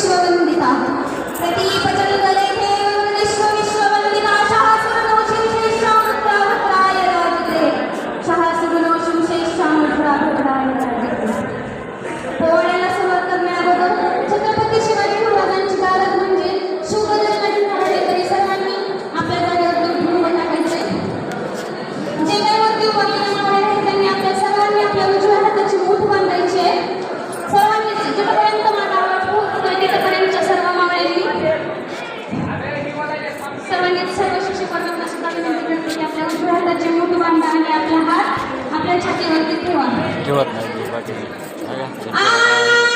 శ్లోకం ప్రతి పదలు గలే જો બાકી